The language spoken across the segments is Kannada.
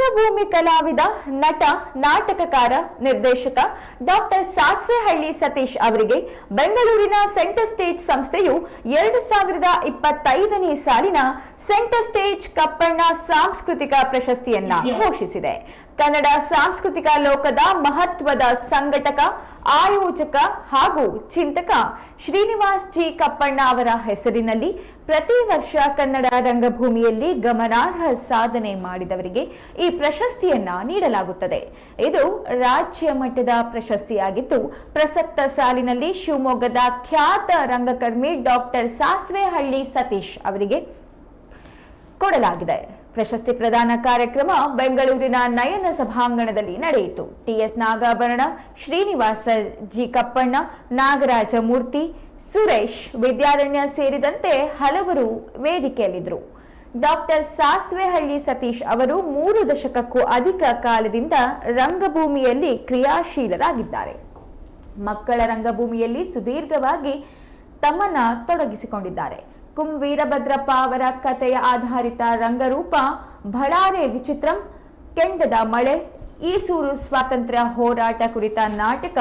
ರಂಗಭೂಮಿ ಕಲಾವಿದ ನಟ ನಾಟಕಕಾರ ನಿರ್ದೇಶಕ ಡಾಕ್ಟರ್ ಸಾಸ್ವೆಹಳ್ಳಿ ಸತೀಶ್ ಅವರಿಗೆ ಬೆಂಗಳೂರಿನ ಸೆಂಟರ್ ಸ್ಟೇಜ್ ಸಂಸ್ಥೆಯು ಎರಡು ಸಾವಿರದ ಇಪ್ಪತ್ತೈದನೇ ಸಾಲಿನ ಸೆಂಟರ್ ಸ್ಟೇಜ್ ಕಪ್ಪಣ್ಣ ಸಾಂಸ್ಕೃತಿಕ ಪ್ರಶಸ್ತಿಯನ್ನ ಘೋಷಿಸಿದೆ. ಕನ್ನಡ ಸಾಂಸ್ಕೃತಿಕ ಲೋಕದ ಮಹತ್ವದ ಸಂಘಟಕ ಆಯೋಜಕ ಹಾಗೂ ಚಿಂತಕ ಶ್ರೀನಿವಾಸ್ ಜಿ ಕಪ್ಪಣ್ಣ ಅವರ ಹೆಸರಿನಲ್ಲಿ ಪ್ರತಿ ವರ್ಷ ಕನ್ನಡ ರಂಗಭೂಮಿಯಲ್ಲಿ ಗಮನಾರ್ಹ ಸಾಧನೆ ಮಾಡಿದವರಿಗೆ ಈ ಪ್ರಶಸ್ತಿಯನ್ನ ನೀಡಲಾಗುತ್ತದೆ. ಇದು ರಾಜ್ಯ ಮಟ್ಟದ ಪ್ರಶಸ್ತಿಯಾಗಿದ್ದು, ಪ್ರಸಕ್ತ ಸಾಲಿನಲ್ಲಿ ಶಿವಮೊಗ್ಗದ ಖ್ಯಾತ ರಂಗಕರ್ಮಿ ಡಾಕ್ಟರ್ ಸಾಸ್ವೆಹಳ್ಳಿ ಸತೀಶ್ ಅವರಿಗೆ ಕೊಡಲಾಗಿದೆ. ಪ್ರಶಸ್ತಿ ಪ್ರದಾನ ಕಾರ್ಯಕ್ರಮ ಬೆಂಗಳೂರಿನ ನಯನ ಸಭಾಂಗಣದಲ್ಲಿ ನಡೆಯಿತು. T S Nagabharana, Srinivasa G Kappanna Nagaraja Murthy Suresh Vidyaranya ಸೇರಿದಂತೆ ಹಲವರು ವೇದಿಕೆಯಲ್ಲಿದ್ದರು. ಡಾಕ್ಟರ್ ಸಾಸ್ವೆಹಳ್ಳಿ ಸತೀಶ್ ಅವರು ಮೂರು ದಶಕಕ್ಕೂ ಅಧಿಕ ಕಾಲದಿಂದ ರಂಗಭೂಮಿಯಲ್ಲಿ ಕ್ರಿಯಾಶೀಲರಾಗಿದ್ದಾರೆ. ಮಕ್ಕಳ ರಂಗಭೂಮಿಯಲ್ಲಿ ಸುದೀರ್ಘವಾಗಿ ತಮ್ಮನ್ನ ತೊಡಗಿಸಿಕೊಂಡಿದ್ದಾರೆ. ಕುಂ ವೀರಭದ್ರಪ್ಪ ಅವರ ಕಥೆಯ ಆಧಾರಿತ ರಂಗರೂಪ, ಭಳಾರೆ ವಿಚಿತ್ರಂ, ಕೆಂಡದ ಮಳೆ, ಈಸೂರು ಸ್ವಾತಂತ್ರ್ಯ ಹೋರಾಟ ಕುರಿತ ನಾಟಕ,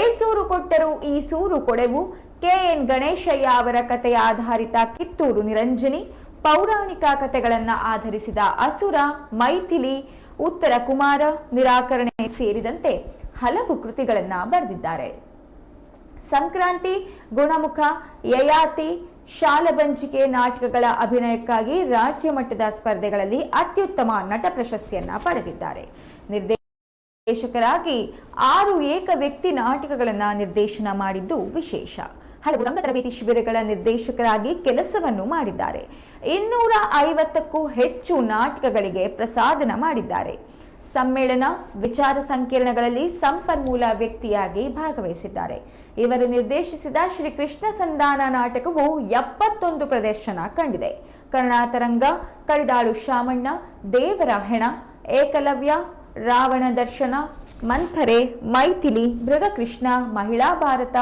ಏಸೂರು ಕೊಟ್ಟರು ಈ ಸೂರು ಕೊಡೆವು ಕೆ ಎನ್ ಗಣೇಶಯ್ಯ ಅವರ ಕಥೆಯ ಆಧಾರಿತ ಕಿತ್ತೂರು ನಿರಂಜನಿ, ಪೌರಾಣಿಕ ಕಥೆಗಳನ್ನ ಆಧರಿಸಿದ ಅಸುರ, ಮೈಥಿಲಿ, ಉತ್ತರ ಕುಮಾರ, ನಿರಾಕರಣೆ ಸೇರಿದಂತೆ ಹಲವು ಕೃತಿಗಳನ್ನ ಬರೆದಿದ್ದಾರೆ. ಸಂಕ್ರಾಂತಿ, ಗುಣಮುಖ, ಯಯಾತಿ, ಶಾಲಬಂಚಿಕೆ ನಾಟಕಗಳ ಅಭಿನಯಕ್ಕಾಗಿ ರಾಜ್ಯ ಮಟ್ಟದ ಸ್ಪರ್ಧೆಗಳಲ್ಲಿ ಅತ್ಯುತ್ತಮ ನಟ ಪ್ರಶಸ್ತಿಯನ್ನ ಪಡೆದಿದ್ದಾರೆ. ನಿರ್ದೇಶಕರಾಗಿ ಆರು ಏಕ ವ್ಯಕ್ತಿ ನಾಟಕಗಳನ್ನು ನಿರ್ದೇಶನ ಮಾಡಿದ್ದು ವಿಶೇಷ. ಹಲವು ರಂಗ ತರಬೇತಿ ಶಿಬಿರಗಳ ನಿರ್ದೇಶಕರಾಗಿ ಕೆಲಸವನ್ನು ಮಾಡಿದ್ದಾರೆ. ಇನ್ನೂರ ಐವತ್ತಕ್ಕೂ ಹೆಚ್ಚು ನಾಟಕಗಳಿಗೆ ಪ್ರಸಾದನ ಮಾಡಿದ್ದಾರೆ. ಸಮ್ಮೇಳನ, ವಿಚಾರ ಸಂಕಿರಣಗಳಲ್ಲಿ ಸಂಪನ್ಮೂಲ ವ್ಯಕ್ತಿಯಾಗಿ ಭಾಗವಹಿಸಿದ್ದಾರೆ. ಇವರು ನಿರ್ದೇಶಿಸಿದ ಶ್ರೀ ಕೃಷ್ಣ ಸಂಧಾನ ನಾಟಕವು ಎಪ್ಪತ್ತೊಂದು ಪ್ರದರ್ಶನ ಕಂಡಿದೆ. ಕರ್ಣಾತರಂಗ ಕಡಿದಾಳು ಶಾಮಣ್ಣ ದೇವರ ಹೆಣ ಏಕಲವ್ಯ, ರಾವಣ ದರ್ಶನ ಮಂಥರೆ, ಮೈಥಿಲಿ, ಮೃಗಕೃಷ್ಣ, ಮಹಿಳಾ ಭಾರತ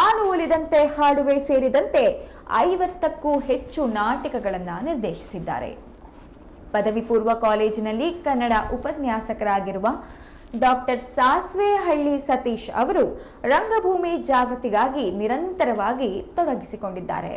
ಆನು ಉಳಿದಂತೆ ಹಾಡುವೆ ಸೇರಿದಂತೆ ಐವತ್ತಕ್ಕೂ ಹೆಚ್ಚು ನಾಟಕಗಳನ್ನು ನಿರ್ದೇಶಿಸಿದ್ದಾರೆ. ಪದವಿ ಪೂರ್ವ ಕಾಲೇಜಿನಲ್ಲಿ ಕನ್ನಡ ಉಪನ್ಯಾಸಕರಾಗಿರುವ ಡಾಕ್ಟರ್ ಸಾಸ್ವೆಹಳ್ಳಿ ಸತೀಶ್ ಅವರು ರಂಗಭೂಮಿ ಜಾಗೃತಿಗಾಗಿ ನಿರಂತರವಾಗಿ ತೊಡಗಿಸಿಕೊಂಡಿದ್ದಾರೆ.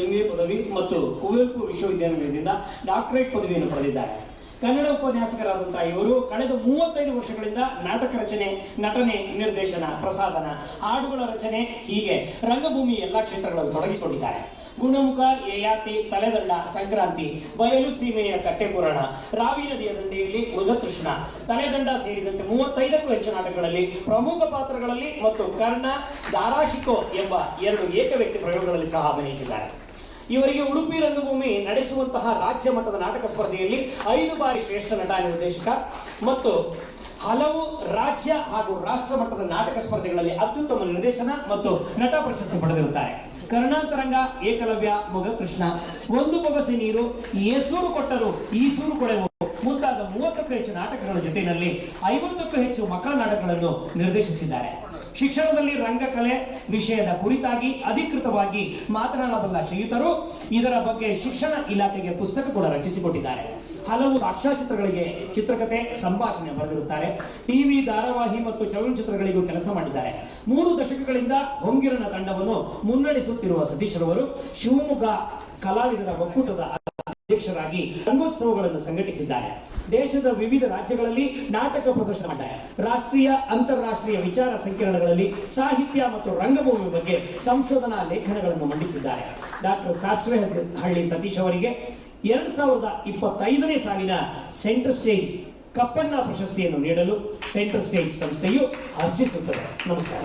ಎಂಎ ಪದವಿ ಮತ್ತು ಕುವೆಂಪು ವಿಶ್ವವಿದ್ಯಾನಿಲಯದಿಂದ ಡಾಕ್ಟರೇಟ್ ಪದವಿಯನ್ನು ಪಡೆದಿದ್ದಾರೆ. ಕನ್ನಡ ಉಪನ್ಯಾಸಕರಾದಂತಹ ಇವರು ಕಳೆದ ಮೂವತ್ತೈದು ವರ್ಷಗಳಿಂದ ನಾಟಕ ರಚನೆ, ನಟನೆ, ನಿರ್ದೇಶನ ಪ್ರಸಾದನ ಹಾಡುಗಳ ರಚನೆ, ಹೀಗೆ ರಂಗಭೂಮಿ ಎಲ್ಲಾ ಕ್ಷೇತ್ರಗಳಲ್ಲಿ ತೊಡಗಿಸಿಕೊಂಡಿದ್ದಾರೆ. ಗುಣಮುಖ ಯಯಾತಿ ತಲೆದಳ್ಳ ಸಂಕ್ರಾಂತಿ, ಬಯಲು ಸೀಮೆಯ ಕಟ್ಟೆಪುರಾಣ, ರಾವಿ ನದಿಯ ದಂಡೆಯಲ್ಲಿ ಮೃಗತೃಷ್ಣ, ತಲೆದಂಡ ಸೇರಿದಂತೆ ಮೂವತ್ತೈದಕ್ಕೂ ಹೆಚ್ಚು ನಾಟಕಗಳಲ್ಲಿ ಪ್ರಮುಖ ಪಾತ್ರಗಳಲ್ಲಿ ಮತ್ತು ಕರ್ಣ ದಾರಾಶಿಕೋ ಎಂಬ ಎರಡು ಏಕ ವ್ಯಕ್ತಿ ಪ್ರಯೋಗಗಳಲ್ಲಿ ಸಹ ಅಭಿನಯಿಸಿದ್ದಾರೆ. ಇವರಿಗೆ ಉಡುಪಿ ರಂಗಭೂಮಿ ನಡೆಸುವಂತಹ ರಾಜ್ಯ ಮಟ್ಟದ ನಾಟಕ ಸ್ಪರ್ಧೆಯಲ್ಲಿ ಐದು ಬಾರಿ ಶ್ರೇಷ್ಠ ನಟ ನಿರ್ದೇಶಕ ಮತ್ತು ಹಲವು ರಾಜ್ಯ ಹಾಗೂ ರಾಷ್ಟ್ರ ಮಟ್ಟದ ನಾಟಕ ಸ್ಪರ್ಧೆಗಳಲ್ಲಿ ಅತ್ಯುತ್ತಮ ನಿರ್ದೇಶನ ಮತ್ತು ನಟ ಪ್ರಶಸ್ತಿ ಪಡೆದಿರುತ್ತಾರೆ. ಕರ್ಣಾಂತರಂಗ, ಏಕಲವ್ಯ ಮೊಗಕೃಷ್ಣ ಒಂದು ಬೊಗಸೆ ನೀರು, ಏಸೂರು ಕೊಟ್ಟರು, ಈಸೂರು ಕೊಡೆವು ಮುಂತಾದ ಮೂವತ್ತಕ್ಕೂ ಹೆಚ್ಚು ನಾಟಕಗಳ ಜೊತೆಯಲ್ಲಿ ಐವತ್ತಕ್ಕೂ ಹೆಚ್ಚು ಮಕ್ಕಳ ನಾಟಕಗಳನ್ನು ನಿರ್ದೇಶಿಸಿದ್ದಾರೆ. ಶಿಕ್ಷಣದಲ್ಲಿ ರಂಗಕಲೆ ವಿಷಯದ ಕುರಿತಾಗಿ ಅಧಿಕೃತವಾಗಿ ಮಾತನಾಡಬಲ್ಲ ಶ್ರೀಯುತರು ಇದರ ಬಗ್ಗೆ ಶಿಕ್ಷಣ ಇಲಾಖೆಗೆ ಪುಸ್ತಕ ಕೂಡ ರಚಿಸಿಕೊಟ್ಟಿದ್ದಾರೆ. ಹಲವು ಸಾಕ್ಷ್ಯಚಿತ್ರಗಳಿಗೆ ಚಿತ್ರಕಥೆ ಸಂಭಾಷಣೆ ಬರೆದಿರುತ್ತಾರೆ. ಟಿವಿ, ಧಾರಾವಾಹಿ ಮತ್ತು ಚಲನಚಿತ್ರಗಳಿಗೂ ಕೆಲಸ ಮಾಡಿದ್ದಾರೆ. ಮೂರು ದಶಕಗಳಿಂದ ಹೊಂಗಿರನ ತಂಡವನ್ನು ಮುನ್ನಡೆಸುತ್ತಿರುವ ಸತೀಶ್ರವರು ಶಿವಮೊಗ್ಗ ಕಲಾವಿದರ ಒಕ್ಕೂಟದ ಅಧ್ಯಕ್ಷರಾಗಿ ರಂಗೋತ್ಸವಗಳನ್ನು ಸಂಘಟಿಸಿದ್ದಾರೆ. ದೇಶದ ವಿವಿಧ ರಾಜ್ಯಗಳಲ್ಲಿ ನಾಟಕ ಪ್ರದರ್ಶನ ಮಾಡಿದ್ದಾರೆ. ರಾಷ್ಟ್ರೀಯ, ಅಂತಾರಾಷ್ಟ್ರೀಯ ವಿಚಾರ ಸಂಕಿರಣಗಳಲ್ಲಿ ಸಾಹಿತ್ಯ ಮತ್ತು ರಂಗಭೂಮಿ ಬಗ್ಗೆ ಸಂಶೋಧನಾ ಲೇಖನಗಳನ್ನು ಮಂಡಿಸಿದ್ದಾರೆ. ಡಾಕ್ಟರ್ ಸಾಸ್ವೆ ಹಳ್ಳಿ ಸತೀಶ್ ಅವರಿಗೆ ಎರಡ್ ಸಾವಿರದ ಇಪ್ಪತ್ತೈದನೇ ಸಾಲಿನ ಸೆಂಟರ್ ಸ್ಟೇಜ್ ಕಪ್ಪಣ್ಣ ಪ್ರಶಸ್ತಿಯನ್ನು ನೀಡಲು ಸೆಂಟರ್ ಸ್ಟೇಜ್ ಸಂಸ್ಥೆಯು ಅರ್ಜಿಸುತ್ತದೆ ನಮಸ್ಕಾರ.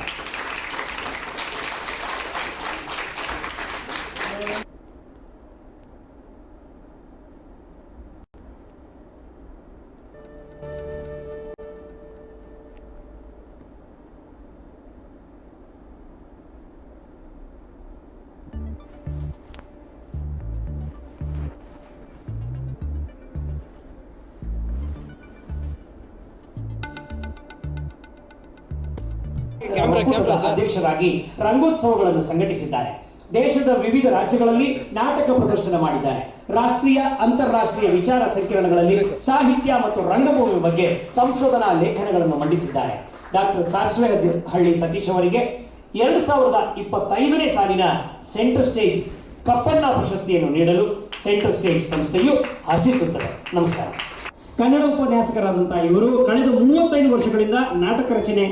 ಅಧ್ಯಕ್ಷರಾಗಿ ರಂಗೋತ್ಸವಗಳನ್ನು ಸಂಘಟಿಸಿದ್ದಾರೆ. ದೇಶದ ವಿವಿಧ ರಾಜ್ಯಗಳಲ್ಲಿ ನಾಟಕ ಪ್ರದರ್ಶನ ಮಾಡಿದ್ದಾರೆ. ರಾಷ್ಟ್ರೀಯ ಅಂತಾರಾಷ್ಟ್ರೀಯ ವಿಚಾರ ಸಂಕಿರಣಗಳಲ್ಲಿ ಸಾಹಿತ್ಯ ಮತ್ತು ರಂಗಭೂಮಿ ಬಗ್ಗೆ ಸಂಶೋಧನಾ ಲೇಖನಗಳನ್ನು ಮಂಡಿಸಿದ್ದಾರೆ. ಡಾಕ್ಟರ್ ಸಾಸಿವೆ ಹಳ್ಳಿ ಸತೀಶ್ ಅವರಿಗೆ ಎರಡು ಸಾವಿರದ ಇಪ್ಪತ್ತೈದನೇ ಸಾಲಿನ ಸೆಂಟ್ರಲ್ ಸ್ಟೇಜ್ ಕಪ್ಪಣ್ಣ ಪ್ರಶಸ್ತಿಯನ್ನು ನೀಡಲು ಸೆಂಟ್ರಲ್ ಸ್ಟೇಜ್ ಸಂಸ್ಥೆಯು ಹರ್ಷಿಸುತ್ತದೆ. ನಮಸ್ಕಾರ. ಕನ್ನಡ ಉಪನ್ಯಾಸಕರಾದಂತಹ ಇವರು ಕಳೆದ ಮೂವತ್ತೈದು ವರ್ಷಗಳಿಂದ ನಾಟಕ ರಚನೆ